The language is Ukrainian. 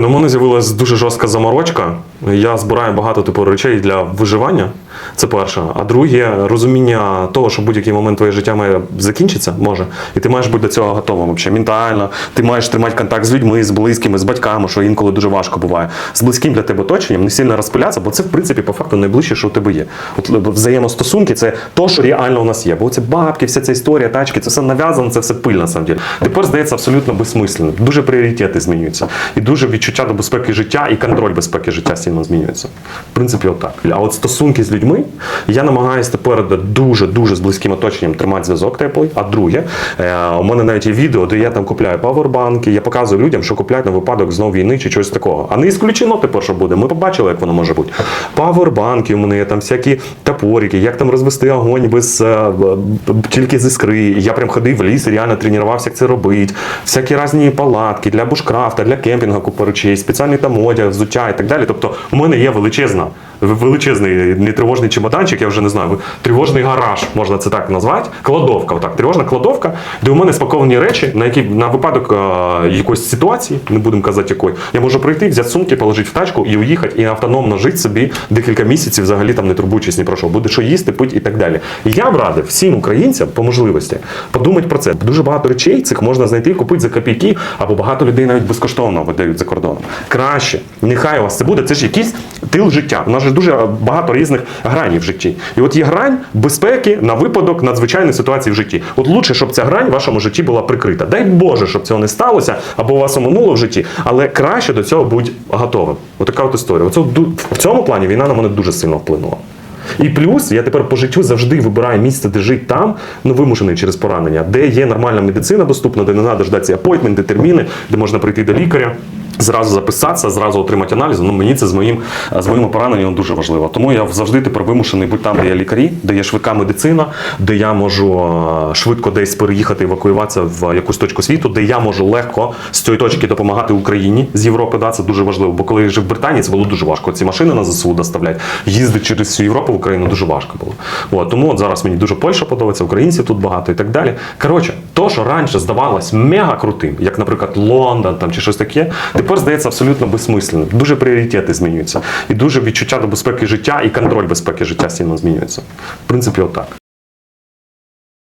Ну, У мене з'явилась дуже жорстка заморочка. Я збираю багато типу речей для виживання. Це перше. А друге, розуміння того, що будь-який момент твоє життя має закінчитися, може, і ти маєш бути до цього готовим. Взагалі, ментально. Ти маєш тримати контакт з людьми, з близькими, з батьками, що інколи дуже важко буває. З близьким для тебе оточенням не сильно розпилятися, бо це в принципі по факту найближче, що у тебе є. От взаємостосунки це то, що реально у нас є. Бо це бабки, вся ця історія, тачки, це все нав'язано, це все пиль на самом деле. Тепер здається абсолютно безсмислено. Дуже пріоритети змінюються. І дуже відчуття до безпеки життя і контроль безпеки життя сильно змінюється. В принципі, отак. А от стосунки з людьми я намагаюся тепер дуже дуже з близьким оточенням тримати зв'язок теплий. А друге, е, у мене навіть є відео, де я там купляю павербанки, я показую людям, що купляють на випадок знов війни чи чогось такого. А не ісключено тепер, що буде. Ми побачили, як воно може бути. Павербанки у мене є там всякі топорики, як там розвести огонь без е, тільки з іскри. Я прям ходив в ліс, реально тренувався, як це робити. Всякі різні палатки для бушкрафта, для кемпінгу купа речей, спеціальний там одяг, взуття і так далі. Тобто, у мене є величезна. Величезний не тривожний чемоданчик, я вже не знаю, тривожний гараж, можна це так назвати. Кладовка, отак, тривожна кладовка, де у мене спаковані речі, на які на випадок е, якоїсь ситуації, не будемо казати якої, я можу прийти, взяти сумки, положити в тачку і уїхати, і автономно жити собі декілька місяців, взагалі там не турбуючись ні про що, буде що їсти, пити і так далі. І я б радив всім українцям по можливості подумати про це. Дуже багато речей цих можна знайти, купити за копійки, або багато людей навіть безкоштовно видають за кордоном. Краще, нехай у вас це буде. Це ж якийсь тил життя. У нас же дуже багато різних гранів в житті. І от є грань безпеки на випадок надзвичайної ситуації в житті. От лучше, щоб ця грань в вашому житті була прикрита. Дай Боже, щоб цього не сталося, або у вас оминуло в житті, але краще до цього будь готовим. Отака от історія. Оце в цьому плані війна на мене дуже сильно вплинула. І плюс я тепер по життю завжди вибираю місце, де жити там, ну вимушений через поранення, де є нормальна медицина доступна, де не треба ждати апойтменти, терміни, де можна прийти до лікаря. Зразу записатися, зразу отримати аналіз. Ну мені це з моїм з моїм пораненням дуже важливо. Тому я завжди тепер вимушений бути там, де є лікарі, де є швидка медицина, де я можу е, швидко десь переїхати, евакуюватися в якусь точку світу, де я можу легко з цієї точки допомагати Україні з Європи. Да, це дуже важливо. Бо коли я жив в Британії, це було дуже важко. Ці машини на ЗСУ доставляти, їздити через всю Європу в Україну дуже важко було. От, тому от зараз мені дуже Польща подобається, українців тут багато і так далі. Коротше, то, що раніше здавалось мега крутим, як, наприклад, Лондон там чи щось таке, тепер здається абсолютно безсмисленим. Дуже пріоритети змінюються. І дуже відчуття до безпеки життя і контроль безпеки життя сильно змінюється. В принципі, отак.